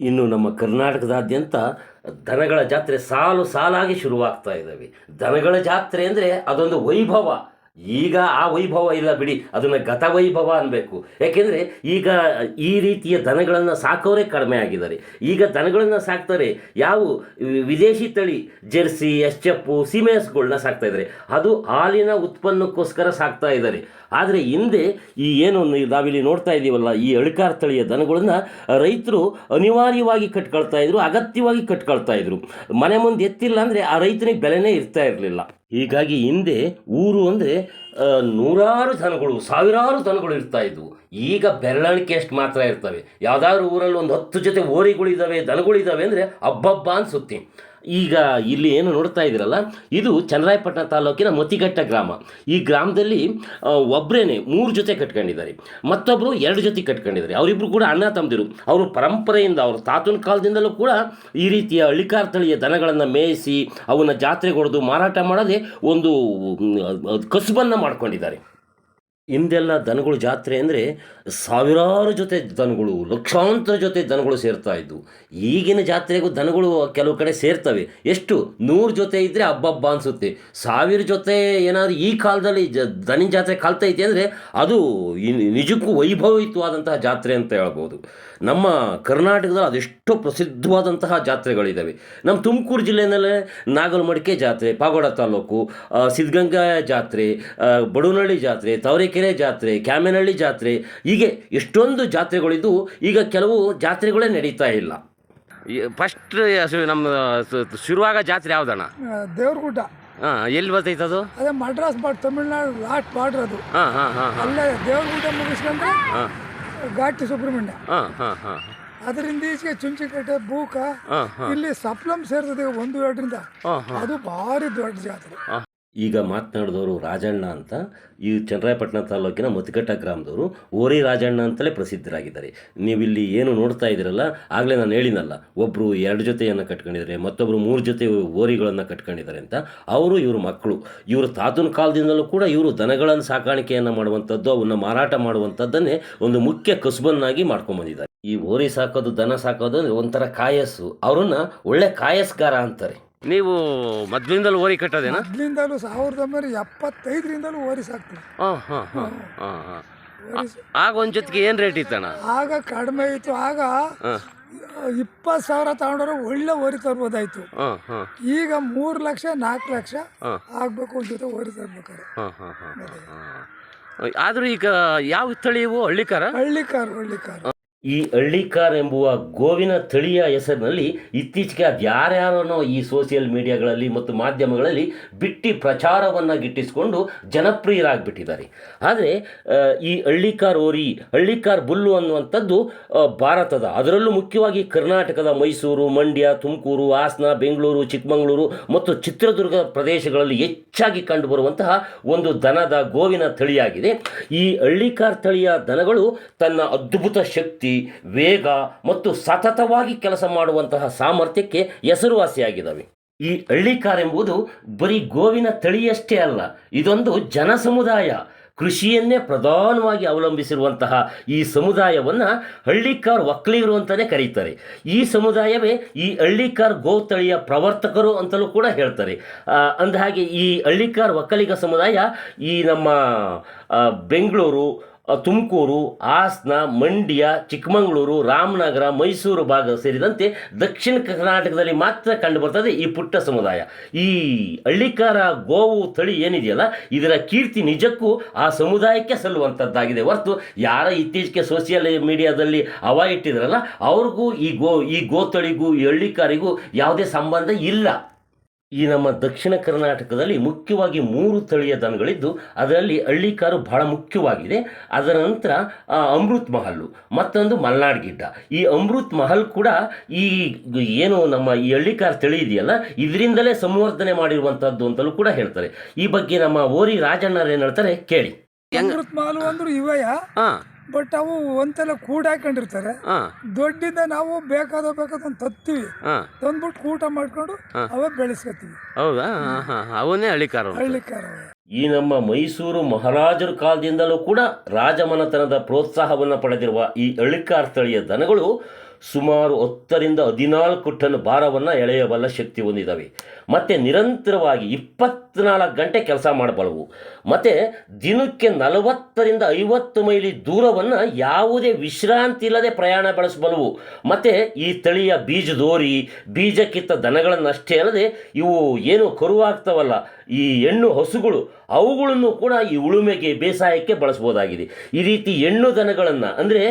ಇನ್ನು ನಮ್ಮ ಕರ್ನಾಟಕದಾದ್ಯಂತ ದನಗಳ ಜಾತ್ರೆ ಸಾಲು ಸಾಲಾಗಿ ಶುರುವಾಗ್ತಾ ಇದ್ದಾವೆ ದನಗಳ ಜಾತ್ರೆ ಅಂದರೆ ಅದೊಂದು ವೈಭವ. ಈಗ ಆ ವೈಭವ ಇಲ್ಲ ಬಿಡಿ, ಅದನ್ನು ಗತವೈಭವ ಅನ್ನಬೇಕು ಯಾಕೆಂದರೆ ಈಗ ಈ ರೀತಿಯ ದನಗಳನ್ನು ಸಾಕೋರೇ ಕಡಿಮೆ ಆಗಿದ್ದಾರೆ. ಈಗ ದನಗಳನ್ನು ಸಾಕ್ತಾರೆ, ಯಾವ ವಿದೇಶಿ ತಳಿ, ಜೆರ್ಸಿ, ಎಸ್ಚಪ್ಪು ಸಿಮೆಸ್ಗಳನ್ನ ಸಾಕ್ತಾ ಇದ್ದಾರೆ. ಅದು ಹಾಲಿನ ಉತ್ಪನ್ನಕ್ಕೋಸ್ಕರ ಸಾಕ್ತಾ ಇದ್ದಾರೆ. ಆದರೆ ಹಿಂದೆ ಈ ಏನು ನಾವಿಲ್ಲಿ ನೋಡ್ತಾ ಇದ್ದೀವಲ್ಲ ಈ ಅಳಿಕಾರ್ ತಳಿಯ ದನಗಳನ್ನು ರೈತರು ಅನಿವಾರ್ಯವಾಗಿ ಕಟ್ಕೊಳ್ತಾ ಇದ್ರು, ಅಗತ್ಯವಾಗಿ ಕಟ್ಕೊಳ್ತಾ ಇದ್ರು. ಮನೆ ಮುಂದೆ ಎತ್ತಿಲ್ಲ ಅಂದರೆ ಆ ರೈತನಿಗೆ ಬೆಲೆನೇ ಇರ್ತಾ ಇರಲಿಲ್ಲ. ಹೀಗಾಗಿ ಹಿಂದೆ ಊರು ಅಂದರೆ ನೂರಾರು ದನಗಳು, ಸಾವಿರಾರು ದನಗಳು ಇರ್ತಾ ಇದ್ವು. ಈಗ ಬೆರಳಿಕೆಯಷ್ಟು ಮಾತ್ರ ಇರ್ತವೆ. ಯಾವುದಾದ್ರು ಊರಲ್ಲಿ ಒಂದು ಹತ್ತು ಜೊತೆ ಓರಿಗಳಿದ್ದಾವೆ ದನಗಳಿದ್ದಾವೆ ಅಂದರೆ ಅಬ್ಬಬ್ಬ ಅನ್ಸುತ್ತೆ. ಈಗ ಇಲ್ಲಿ ಏನು ನೋಡ್ತಾ ಇದ್ದೀರಲ್ಲ, ಇದು ಚನ್ನರಾಯಪಟ್ಟಣ ತಾಲೂಕಿನ ಮತಿಘಟ್ಟ ಗ್ರಾಮ. ಈ ಗ್ರಾಮದಲ್ಲಿ ಒಬ್ಬರೇನೆ ಮೂರು ಜೊತೆ ಕಟ್ಕೊಂಡಿದ್ದಾರೆ. ಮತ್ತೊಬ್ಬರು ಎರಡು ಜೊತೆ ಕಟ್ಕೊಂಡಿದ್ದಾರೆ. ಅವರಿಬ್ಬರು ಕೂಡ ಅಣ್ಣ ತಮ್ಮದಿರು. ಅವರು ಪರಂಪರೆಯಿಂದ, ಅವ್ರ ತಾತನ ಕಾಲದಿಂದಲೂ ಕೂಡ ಈ ರೀತಿಯ ಅಳಿಕಾರ ತಳಿಯ ದನಗಳನ್ನು ಮೇಯಿಸಿ, ಅವನ್ನ ಜಾತ್ರೆಗೆ ಹೊಡೆದು ಮಾರಾಟ ಮಾಡದೆ ಒಂದು ಕಸುಬನ್ನು ಮಾಡ್ಕೊಂಡಿದ್ದಾರೆ. ಹಿಂದೆಲ್ಲ ದನಗಳು ಜಾತ್ರೆ ಅಂದರೆ ಸಾವಿರಾರು ಜೊತೆ ದನಗಳು, ಲಕ್ಷಾಂತರ ಜೊತೆ ದನಗಳು ಸೇರ್ತಾ ಇದ್ವು. ಈಗಿನ ಜಾತ್ರೆಗೂ ದನಗಳು ಕೆಲವು ಕಡೆ ಸೇರ್ತವೆ. ಎಷ್ಟು? ನೂರು ಜೊತೆ ಇದ್ದರೆ ಹಬ್ಬಬ್ಬ ಅನಿಸುತ್ತೆ. ಸಾವಿರ ಜೊತೆ ಏನಾದರೂ ಈ ಕಾಲದಲ್ಲಿ ಜ ದನಿನ ಜಾತ್ರೆ ಕಲ್ತೈತೆ ಅಂದರೆ ಅದು ನಿಜಕ್ಕೂ ವೈಭವಯುತವಾದಂತಹ ಜಾತ್ರೆ ಅಂತ ಹೇಳ್ಬೋದು. ನಮ್ಮ ಕರ್ನಾಟಕದಲ್ಲಿ ಅದೆಷ್ಟೋ ಪ್ರಸಿದ್ಧವಾದಂತಹ ಜಾತ್ರೆಗಳಿದ್ದಾವೆ ನಮ್ಮ ತುಮಕೂರು ಜಿಲ್ಲೆಯಲ್ಲೇ ನಾಗಲಮಡಿಕೆ ಜಾತ್ರೆ, ಪಾಗೋಡ ತಾಲೂಕು ಸಿದ್ಧಗಂಗಾ ಜಾತ್ರೆ ಬಡೂನಳ್ಳಿ ಜಾತ್ರೆ ಜಾತ್ರೆ ಜಾತ್ರೆ ಕ್ಯಾಮೆನಹಳ್ಳಿ ಜಾತ್ರೆ ಹೀಗೆ ಎಷ್ಟೊಂದು ಜಾತ್ರೆಗಳಿದ್ದು ಈಗ ಕೆಲವು ಜಾತ್ರೆಗಳೇ ನಡೀತಾ ಇಲ್ಲ. ಫಸ್ಟ್ ನಮ್ಮ ಶುರುವಾಗ ಜಾತ್ರೆ ಯಾವ್ದಣ್ಣ? ದೇವ್ರಗುಡ್ಡ. ಹಾಂ ಎಲ್ಲಿ ಬರ್ತೈತೆ ಅದು ಅದೇ Madras border Tamil Nadu last border ಅದು. ಹಾಂ ಹಾಂ ಹಾಂ ಅಲ್ಲೇ ದೇವ್ರಗುಡ್ಡ ಮುಗಿಸ್ಕೊಂಡ್ರೆ ಘಾಟಿ ಸುಬ್ರಹ್ಮಣ್ಯ. ಹಾಂ ಹಾಂ ಹಾಂ. ಅದರಿಂದ ಈಚೆಗೆ ಚುಂಚಿಕಟ್ಟೆ ಬೂಕ ಇಲ್ಲಿ ಸಪ್ಲಂ ಸೇರ್ತದೆ ಒಂದು ಎರಡರಿಂದ. ಹಾಂ ಅದು ಭಾರಿ ದೊಡ್ಡ ಜಾತ್ರೆ. ಈಗ ಮಾತನಾಡಿದವರು ರಾಜಣ್ಣ ಅಂತ. ಈ ಚನ್ನರಾಯಪಟ್ಟಣ ತಾಲೂಕಿನ ಮತಿಕಟ್ಟ ಗ್ರಾಮದವರು ಓರಿ ರಾಜಣ್ಣ ಅಂತಲೇ ಪ್ರಸಿದ್ಧರಾಗಿದ್ದಾರೆ. ನೀವಿಲ್ಲಿ ಏನು ನೋಡ್ತಾ ಇದ್ದೀರಲ್ಲ, ಆಗಲೇ ನಾನು ಹೇಳಿನಲ್ಲ ಒಬ್ಬರು ಎರಡು ಜೊತೆಯನ್ನು ಕಟ್ಕೊಂಡಿದ್ದಾರೆ ಮತ್ತೊಬ್ಬರು ಮೂರು ಜೊತೆ ಓರಿಗಳನ್ನು ಕಟ್ಕೊಂಡಿದ್ದಾರೆ ಅಂತ. ಅವರು ಇವ್ರ ಮಕ್ಕಳು. ಇವರು ತಾತನ ಕಾಲದಿಂದಲೂ ಕೂಡ ಇವರು ದನಗಳನ್ನು ಸಾಕಾಣಿಕೆಯನ್ನು ಮಾಡುವಂಥದ್ದು ಅವನ್ನು ಮಾರಾಟ ಮಾಡುವಂಥದ್ದನ್ನೇ ಒಂದು ಮುಖ್ಯ ಕಸುಬನ್ನಾಗಿ ಮಾಡ್ಕೊಂಡ್ಬಂದಿದ್ದಾರೆ ಈ ಓರಿ ಸಾಕೋದು, ದನ ಸಾಕೋದು ಒಂಥರ ಕಾಯಸ್ಸು. ಅವರನ್ನು ಒಳ್ಳೆ ಕಾಯಸ್ಗಾರ ಅಂತಾರೆ. ನೀವು ಮೊದ್ಲಿಂದಲೂ ಓರಿ ಕಟ್ಟೋದೇನಾ? ಮೊದ್ಲಿಂದಲೂ ಸಾವಿರದ ಒಂಬೈನೂರ ಎಪ್ಪತ್ತೈದರಿಂದಲೂ ಓರಿ ಸಾಕ್ತೀವಿ ಹಾಂ ಹಾಂ ಹಾಂ ಹಾಂ. ಹಾಂ ಆಗ ಒಂದು ಜೊತೆಗೆ ಏನು ರೇಟ್ ಇತ್ತಣ್ಣ? ಆಗ ಕಡಿಮೆ ಇತ್ತು ಆಗ ಇಪ್ಪತ್ತು ಸಾವಿರ ತಗೊಂಡ್ರೆ ಒಳ್ಳೆ ಓರಿ ತರ್ಬೋದಾಯ್ತು. ಹಾಂ ಹಾಂ. ಈಗ ಮೂರು ಲಕ್ಷ ನಾಲ್ಕು ಲಕ್ಷ. ಆಗ್ಬೇಕು ಒಂದ್ ಜೊತೆ ಓರಿ ತರ್ಬೇಕಾರೆ. ಹಾಂ ಹಾಂ ಹಾಂ ಹಾಂ ಆದರೂ ಈಗ ಯಾವ ತಳಿ ಇವು ಹಳ್ಳಿಕಾರ ಹಳ್ಳಿಕಾರ. ಹಳ್ಳಿ ಕಾರು ಈ ಹಳ್ಳಿಕಾರ್ ಎಂಬುವ ಗೋವಿನ ತಳಿಯ ಹೆಸರಿನಲ್ಲಿ ಇತ್ತೀಚೆಗೆ ಅದು ಯಾರ್ಯಾರನೋ ಈ ಸೋಷಿಯಲ್ ಮೀಡಿಯಾಗಳಲ್ಲಿ ಮತ್ತು ಮಾಧ್ಯಮಗಳಲ್ಲಿ ಬಿಟ್ಟಿ ಪ್ರಚಾರವನ್ನು ಗಿಟ್ಟಿಸಿಕೊಂಡು ಜನಪ್ರಿಯರಾಗಿಬಿಟ್ಟಿದ್ದಾರೆ. ಆದರೆ ಈ ಹಳ್ಳಿಕಾರ್ ಓರಿ, ಹಳ್ಳಿಕಾರ್ ಬುಲ್ಲು ಅನ್ನುವಂಥದ್ದು ಭಾರತದ, ಅದರಲ್ಲೂ ಮುಖ್ಯವಾಗಿ ಕರ್ನಾಟಕದ ಮೈಸೂರು, ಮಂಡ್ಯ, ತುಮಕೂರು, ಹಾಸನ, ಬೆಂಗಳೂರು, ಚಿಕ್ಕಮಗಳೂರು ಮತ್ತು ಚಿತ್ರದುರ್ಗ ಪ್ರದೇಶಗಳಲ್ಲಿ ಹೆಚ್ಚಾಗಿ ಕಂಡುಬರುವಂತಹ ಒಂದು ದನದ ಗೋವಿನ ತಳಿಯಾಗಿದೆ. ಈ ಹಳ್ಳಿಕಾರ್ ತಳಿಯ ದನಗಳು ತನ್ನ ಅದ್ಭುತ ಶಕ್ತಿ ವೇಗ ಮತ್ತು ಸತತವಾಗಿ ಕೆಲಸ ಮಾಡುವಂತಹ ಸಾಮರ್ಥ್ಯಕ್ಕೆ ಹೆಸರುವಾಸಿಯಾಗಿದ್ದಾವೆ ಈ ಹಳ್ಳಿಕಾರ್ ಎಂಬುದು ಬರೀ ಗೋವಿನ ತಳಿಯಷ್ಟೇ ಅಲ್ಲ, ಇದೊಂದು ಜನ ಸಮುದಾಯ ಕೃಷಿಯನ್ನೇ ಪ್ರಧಾನವಾಗಿ ಅವಲಂಬಿಸಿರುವಂತಹ ಈ ಸಮುದಾಯವನ್ನು ಹಳ್ಳಿಕಾರ್ ಒಕ್ಕಲಿಗರು ಅಂತಲೇ ಕರೀತಾರೆ. ಈ ಸಮುದಾಯವೇ ಈ ಹಳ್ಳಿಕಾರ್ ಗೋತಳಿಯ ಪ್ರವರ್ತಕರು ಅಂತಲೂ ಕೂಡ ಹೇಳ್ತಾರೆ. ಅಂದಹಾಗೆ ಈ ಹಳ್ಳಿಕಾರ್ ಒಕ್ಕಲಿಗ ಸಮುದಾಯ ಈ ನಮ್ಮ ಬೆಂಗಳೂರು ತುಮಕೂರು, ಹಾಸನ, ಮಂಡ್ಯ, ಚಿಕ್ಕಮಗಳೂರು, ರಾಮನಗರ, ಮೈಸೂರು ಭಾಗ ಸೇರಿದಂತೆ ದಕ್ಷಿಣ ಕರ್ನಾಟಕದಲ್ಲಿ ಮಾತ್ರ ಕಂಡುಬರ್ತದೆ ಈ ಪುಟ್ಟ ಸಮುದಾಯ. ಈ ಹಳ್ಳಿಕಾರ ಗೋವು ತಳಿ ಏನಿದೆಯಲ್ಲ, ಇದರ ಕೀರ್ತಿ ನಿಜಕ್ಕೂ ಆ ಸಮುದಾಯಕ್ಕೆ ಸಲ್ಲುವಂಥದ್ದಾಗಿದೆ ಹೊರತು ಯಾರ ಇತ್ತೀಚೆಗೆ ಸೋಷಿಯಲ್ ಮೀಡಿಯಾದಲ್ಲಿ ಹವಾ ಇಟ್ಟಿದ್ರಲ್ಲ, ಅವ್ರಿಗೂ ಈ ಗೋ, ಈ ಗೋತಳಿಗೂ, ಈ ಹಳ್ಳಿಕಾರಿಗೂ ಯಾವುದೇ ಸಂಬಂಧ ಇಲ್ಲ. ಈ ನಮ್ಮ ದಕ್ಷಿಣ ಕರ್ನಾಟಕದಲ್ಲಿ ಮುಖ್ಯವಾಗಿ ಮೂರು ತಳಿಯ ದನಗಳಿದ್ದು ಅದರಲ್ಲಿ ಹಳ್ಳಿಕಾರು ಬಹಳ ಮುಖ್ಯವಾಗಿದೆ. ಅದರ ನಂತರ ಆ, ಅಮೃತ್ ಮಹಲ್ಲು ಮತ್ತೊಂದು ಮಲ್ನಾಡ್ ಗಿಡ್ಡ. ಈ ಅಮೃತ್ ಮಹಲ್ ಕೂಡ ಈ ಏನು ನಮ್ಮ ಈ ಹಳ್ಳಿಕಾರ್ ತಳಿ ಇದೆಯಲ್ಲ ಇದರಿಂದಲೇ ಸಂವರ್ಧನೆ ಮಾಡಿರುವಂಥದ್ದು ಅಂತಲೂ ಕೂಡ ಹೇಳ್ತಾರೆ. ಈ ಬಗ್ಗೆ ನಮ್ಮ ಓರಿ ರಾಜಣ್ಣರು ಏನು ಹೇಳ್ತಾರೆ ಕೇಳಿ. ಅಮೃತ್ ಮಹಲ್ ಅಂದ್ರೆ ಬಟ್ ಅವು ಒಂದ್ಸಲ ಕೂಡ ಹಾಕೊಂಡಿರ್ತಾರೆ. ಹಾಂ. ದೊಡ್ಡಿಂದ ನಾವು ಬೇಕಾದ ಬೇಕಾದ ತತ್ತೀವಿ. ಹಾಂ. ತಂದ್ಬಿಟ್ಟು ಕೂಟ ಮಾಡ್ಕೊಂಡು ಅವೇ ಬೆಳೆಸ್ಕೊತೀವಿ. ಹೌದಾ? ಹಾಂ ಹಾಂ ಅವನ್ನೇ ಹಳ್ಳಿಕಾರು ಹಳ್ಳಿ ಈ ನಮ್ಮ ಮೈಸೂರು ಮಹಾರಾಜರ ಕಾಲದಿಂದಲೂ ಕೂಡ ರಾಜಮನೆತನದ ಪ್ರೋತ್ಸಾಹವನ್ನು ಪಡೆದಿರುವ ಈ ಅಳಿಕಾರ್ ತಳಿಯ ದನಗಳು ಸುಮಾರು ಹತ್ತರಿಂದ ಹದಿನಾಲ್ಕು ಟನ್ ಭಾರವನ್ನು ಎಳೆಯಬಲ್ಲ ಶಕ್ತಿ ಹೊಂದಿದ್ದಾವೆ ಮತ್ತು ನಿರಂತರವಾಗಿ ಇಪ್ಪತ್ನಾಲ್ಕು ಗಂಟೆ ಕೆಲಸ ಮಾಡಬಲ್ಲವು. ಮತ್ತು ದಿನಕ್ಕೆ ನಲವತ್ತರಿಂದ ಐವತ್ತು ಮೈಲಿ ದೂರವನ್ನು ಯಾವುದೇ ವಿಶ್ರಾಂತಿ ಇಲ್ಲದೆ ಪ್ರಯಾಣ ಬೆಳೆಸಬಲ್ಲವು. ಮತ್ತು ಈ ತಳಿಯ ಬೀಜದೋರಿ ಬೀಜಕ್ಕಿತ್ತ ಕಿತ್ತ ದನಗಳನ್ನಷ್ಟೇ ಅಲ್ಲದೆ ಇವು ಏನು ಕರುವಾಗ್ತವಲ್ಲ, ಈ ಹೆಣ್ಣು ಹಸುಗಳು ಅವುಗಳನ್ನು ಕೂಡ ಈ ಉಳುಮೆಗೆ, ಬೇಸಾಯಕ್ಕೆ ಬಳಸ್ಬೋದಾಗಿದೆ ಈ ರೀತಿ ಹೆಣ್ಣು ದನಗಳನ್ನು, ಅಂದರೆ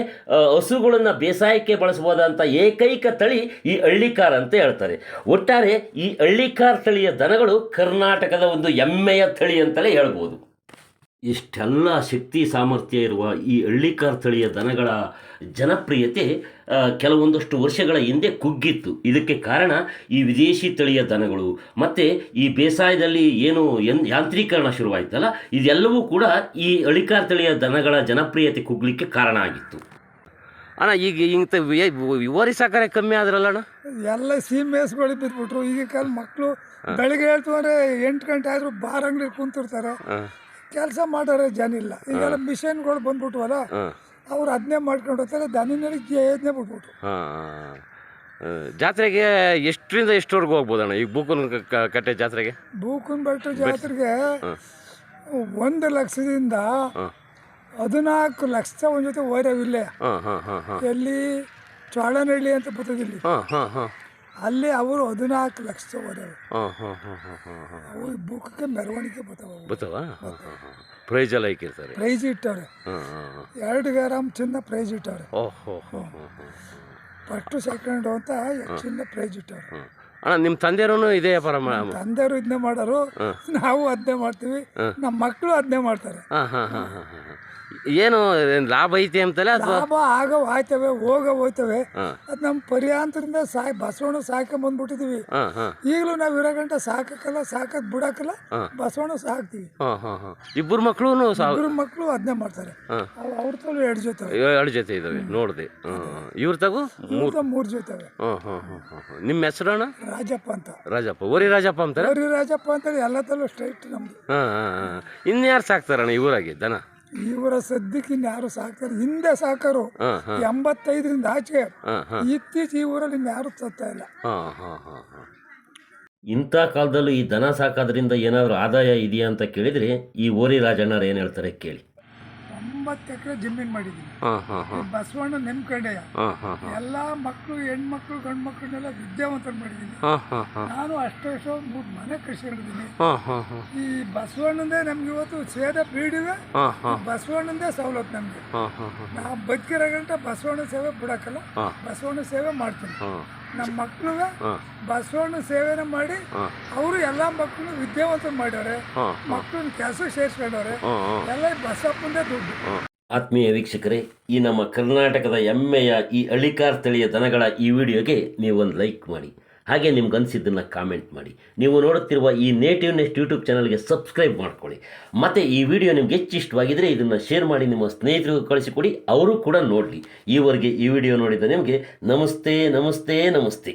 ಹಸುಗಳನ್ನು ಬೇಸಾಯಕ್ಕೆ ಬಳಸ್ಬೋದಂಥ ಏಕೈಕ ತಳಿ ಈ ಹಳ್ಳಿಕಾರ್ ಅಂತ ಹೇಳ್ತಾರೆ. ಒಟ್ಟಾರೆ ಈ ಹಳ್ಳಿಕಾರ್ ತಳಿಯ ದನಗಳು ಕರ್ನಾಟಕದ ಒಂದು ಹೆಮ್ಮೆಯ ತಳಿ ಅಂತಲೇ ಹೇಳ್ಬೋದು. ಇಷ್ಟೆಲ್ಲ ಶಕ್ತಿ ಸಾಮರ್ಥ್ಯ ಇರುವ ಈ ಹಳ್ಳಿಕಾರ್ ತಳಿಯ ದನಗಳ ಜನಪ್ರಿಯತೆ ಕೆಲವೊಂದಷ್ಟು ವರ್ಷಗಳ ಹಿಂದೆ ಕುಗ್ಗಿತ್ತು. ಇದಕ್ಕೆ ಕಾರಣ ಈ ವಿದೇಶಿ ತಳಿಯ ದನಗಳು. ಮತ್ತು ಈ ಬೇಸಾಯದಲ್ಲಿ ಏನು ಎನ್ ಯಾಂತ್ರೀಕರಣ ಶುರುವಾಯಿತಲ್ಲ ಇದೆಲ್ಲವೂ ಕೂಡ ಈ ಹಳ್ಳಿಕಾರ್ ತಳಿಯ ದನಗಳ ಜನಪ್ರಿಯತೆ ಕುಗ್ಲಿಕ್ಕೆ ಕಾರಣ ಆಗಿತ್ತು. ಅಣ್ಣ ಈಗ ಇಂಥ ವಿವರಿ ಸಾಕಾರೆ ಕಮ್ಮಿ ಆದ್ರಲ್ಲ ಅಣ್ಣ? ಎಲ್ಲ ಸೀಮೆಸ್ಗಳು ಬಿದ್ಬಿಟ್ರು. ಈಗ ಕಾಲ ಮಕ್ಕಳು ಬೆಳಿಗ್ಗೆ ಹೇಳ್ತು ಅಂದರೆ ಎಂಟು ಗಂಟೆ ಆದರೂ ಬಾರ್ ಅಂಗಡಿ ಕುಂತಿರ್ತಾರೆ. ಕೆಲಸ ಮಾಡೋರೆ ಜನ ಇಲ್ಲ. ಈಗೆಲ್ಲ ಮಿಷನ್ಗಳು ಬಂದ್ಬಿಟ್ವಲ್ಲ ಅವ್ರು ಅದನ್ನೇ ಮಾಡ್ಕೊಂಡು ಹೋಗ್ತಾರೆ ದನಿನಲ್ಲಿ ಏದನ್ನೇ ಬಿಟ್ಬಿಟ್ರು. ಹಾಂ ಜಾತ್ರೆಗೆ ಎಷ್ಟರಿಂದ ಎಷ್ಟವರೆಗೂ ಹೋಗ್ಬೋದಣ್ಣ? ಈಗ ಬೂಕನ್ ಕಟ್ಟೆ ಜಾತ್ರೆಗೆ? ಬೂಕುನ್ ಬೆಟ್ಟ ಜಾತ್ರೆಗೆ ಒಂದು ಲಕ್ಷದಿಂದ ಹದಿನಾಲ್ಕು ಲಕ್ಷ ಒಂದು ಜೊತೆ ಓರವಿಲ್ಲೇ ಹಾಂ ಹಾಂ ಹಾಂ ಹಾಂ. ಎಲ್ಲಿ ಚೋಳನಹಳ್ಳಿ ಅಂತ ಬರ್ತದೆ ಇಲ್ಲಿ. ಹಾಂ ಹಾಂ ಹಾಂ. ಅಲ್ಲಿ ಅವರು ಹದಿನಾಲ್ಕು ಲಕ್ಷ ಓರವೆ ಹಾಂ ಹಾಂ ಹಾಂ ಹಾಂ ಹಾಂ ಹಾಂ ಅವು ಬುಕ್ಗೆ ಮೆರವಣಿಗೆ ಬರ್ತಾವ ಅವು. ಗೊತ್ತವ ಹಾಂ ಹಾಂ ಹಾಂ ಪ್ರೈಸ್ ಎಲ್ಲ ಇಕ್ಕಿರ್ತಾರೆ ಪ್ರೈಜ್ ಇಟ್ಟವ್ರೆ ಹಾಂ ಹಾಂ ಹಾಂ ಎರಡು ಗ್ರಾಮ್ ಚಿನ್ನ ಪ್ರೈಜ್ ಇಟ್ಟವ್ರೆ ಓಹೋ ಹೋ ಹೋ ಹೋ ಫಸ್ಟು ಸೆಕೆಂಡ್ ಅಂತ ಚಿನ್ನ ಪ್ರೈಜ್ ಇಟ್ಟವ್ರೆ ಹಾಂ ಅಣ್ಣ ನಿಮ್ಮ ತಂದೆಯವರು ಇದೇ ವ್ಯಾಪಾರ ಮಾ ತಂದೆಯವರು ಇದನ್ನೇ ಮಾಡೋರು ನಾವು ಅದನ್ನೇ ಮಾಡ್ತೀವಿ ನಮ್ಮ ಮಕ್ಕಳು ಅದನ್ನೇ ಮಾಡ್ತಾರೆ ಹಾಂ ಹಾಂ ಹಾಂ ಹಾಂ ಹಾಂ ಏನು ಏನ್ ಲಾಭ ಐತಿ ಅಂತಲೇ ಅಥವಾ? ಲಾಭ ಆಗ ಹೋಯ್ತವೆ ಹೋಗ ಹೋಯ್ತವೆ. ಅದು ನಮ್ಮ ಪರ್ಯಾಂತರಿಂದ ಸಾಯ್ ಬಸವಣ್ಣ ಸಾಕೊಂಬಂದ್ಬಿಟ್ಟಿದೀವಿ ಹಾಂ ಹಾಂ. ಈಗಲೂ ನಾವು ಇರೋ ಗಂಟೆ ಸಾಕಕ್ಕಲ್ಲ ಸಾಕಕ್ ಬಿಡಕ್ಕಲ್ಲ ಬಸವಣ್ಣ ಸಾಕ್ತಿವಿ. ಹಾಂ ಹಾಂ ಹಾಂ. ಇಬ್ಬರು ಮಕ್ಕಳು ಇಬ್ಬರು ಮಕ್ಕಳು ಅದನ್ನೇ ಮಾಡ್ತಾರೆ. ಅವು ಅವ್ರ ತಲು ಎರಡು ಜೊತೆ ಎರಡು ಜೊತೆ ಇದಾವೆ ನೋಡಿದೆ. ಇವ್ರ ತಗೋ? ಮೂರು. ಮೂರು ಜೊತೆ ಹಾಂ ಹಾಂ ಹಾಂ ಹಾಂ ಹಾಂ. ನಿಮ್ಮ ಹೆಸರು ಅಣ್ಣ? ರಾಜಪ್ಪ ಅಂತ. ರಾಜಪ್ಪ. ಓರಿ ರಾಜಪ್ಪ ಅಂತಾರೆ? ಓರಿ ರಾಜಪ್ಪ ಅಂತೇಳಿ ಎಲ್ಲ ತಲು ಸ್ಟ್ರೈಟ್ ನಮ್ದು. ಹಾಂ ಹಾಂ ಹಾಂ. ಇನ್ಯಾರು ಸಾಕ್ತಾರಣ್ಣ ಇವರಾಗಿ ದನ ಇವರ ಸದ್ಯಕ್ಕೆ ಯಾರು ಸಾಕ್ತಾರೆ? ಹಿಂದೆ ಸಾಕಾರು. ಎಂಬತ್ತೈದರಿಂದ ಆಚೆ. ಇತ್ತೀಚೆಗೆ ಈ ಊರಲ್ಲಿ ಯಾರು ಸತ್ತಾ ಇಲ್ಲ. ಇಂಥ ಕಾಲದಲ್ಲೂ ಈ ದನ ಸಾಕೋದ್ರಿಂದ ಏನಾದರೂ ಆದಾಯ ಇದೆಯಾ ಅಂತ ಕೇಳಿದರೆ ಈ ಓರಿ ರಾಜಣ್ಣರು ಏನು ಹೇಳ್ತಾರೆ ಕೇಳಿ. ಒಂಬತ್ತು ಎಕರೆ ಜಮೀನು ಮಾಡಿದ್ದೀನಿ. ಈ ಬಸವಣ್ಣ ನೆನ್ಕೊಂಡೆಯ. ಎಲ್ಲ ಮಕ್ಕಳು ಹೆಣ್ಮಕ್ಳು ಗಂಡು ಮಕ್ಕಳನ್ನೆಲ್ಲ ವಿದ್ಯಾವಂತರು ಮಾಡಿದ್ದೀನಿ. ನಾನು ಅಷ್ಟೇಷ್ಟು ಮೂರು ಮನೆ ಹಾಂ ಈ ಬಸವಣ್ಣಂದೇ ನಮ್ಗೆ ಇವತ್ತು ಸೇವೆ ಬೀಡಿವೆ ಬಸವಣ್ಣಂದೇ ಸವಲತ್ತು ನಮಗೆ. ನಾ ಬದುಕಿರೋ ಗಂಟೆ ಬಸವಣ್ಣ ಸೇವೆ ಬಿಡಕ್ಕಲ್ಲ. ಹಾಂ. ಬಸವಣ್ಣ ಸೇವೆ ಮಾಡ್ತೀನಿ. ನಮ್ಮ ಮಕ್ಕಳನ್ನ ಬಸವಣ್ಣ ಸೇವೆನ ಮಾಡಿ ಅವರು ಎಲ್ಲ ಮಕ್ಕಳು ವಿದ್ಯಾವಂತ ಮಾಡ್ಯಾರೆ ಮಕ್ಕಳನ್ನ ಕೆಲಸ ಸೇರಿಸ್ಕೊಂಡವ್ರೆ. ಎಲ್ಲ ಬಸಪ್ಪಂದೇ ದುಡ್ಡು. ಆತ್ಮೀಯ ವೀಕ್ಷಕರೇ ಈ ನಮ್ಮ ಕರ್ನಾಟಕದ ಹೆಮ್ಮೆಯ ಈ ಅಳಿಕಾರ್ ತಳಿಯ ದನಗಳ ಈ ವಿಡಿಯೋಗೆ ನೀವೊಂದು ಲೈಕ್ ಮಾಡಿ. ಹಾಗೆ ನಿಮ್ಗೆ ಅನಿಸಿದ್ದನ್ನು ಕಾಮೆಂಟ್ ಮಾಡಿ. ನೀವು ನೋಡುತ್ತಿರುವ ಈ ನೇಟಿವ್ ನೆಸ್ಟ್ ಯೂಟ್ಯೂಬ್ ಚಾನಲ್ಗೆ ಸಬ್ಸ್ಕ್ರೈಬ್ ಮಾಡ್ಕೊಳ್ಳಿ. ಮತ್ತು ಈ ವಿಡಿಯೋ ನಿಮ್ಗೆ ಹೆಚ್ಚು ಇಷ್ಟವಾಗಿದ್ದರೆ ಇದನ್ನು ಶೇರ್ ಮಾಡಿ, ನಿಮ್ಮ ಸ್ನೇಹಿತರಿಗೂ ಕಳಿಸಿಕೊಡಿ, ಅವರು ಕೂಡ ನೋಡಲಿ. ಈವರೆಗೆ ಈ ವಿಡಿಯೋ ನೋಡಿದ ನಿಮಗೆ ನಮಸ್ತೆ ನಮಸ್ತೆ ನಮಸ್ತೆ.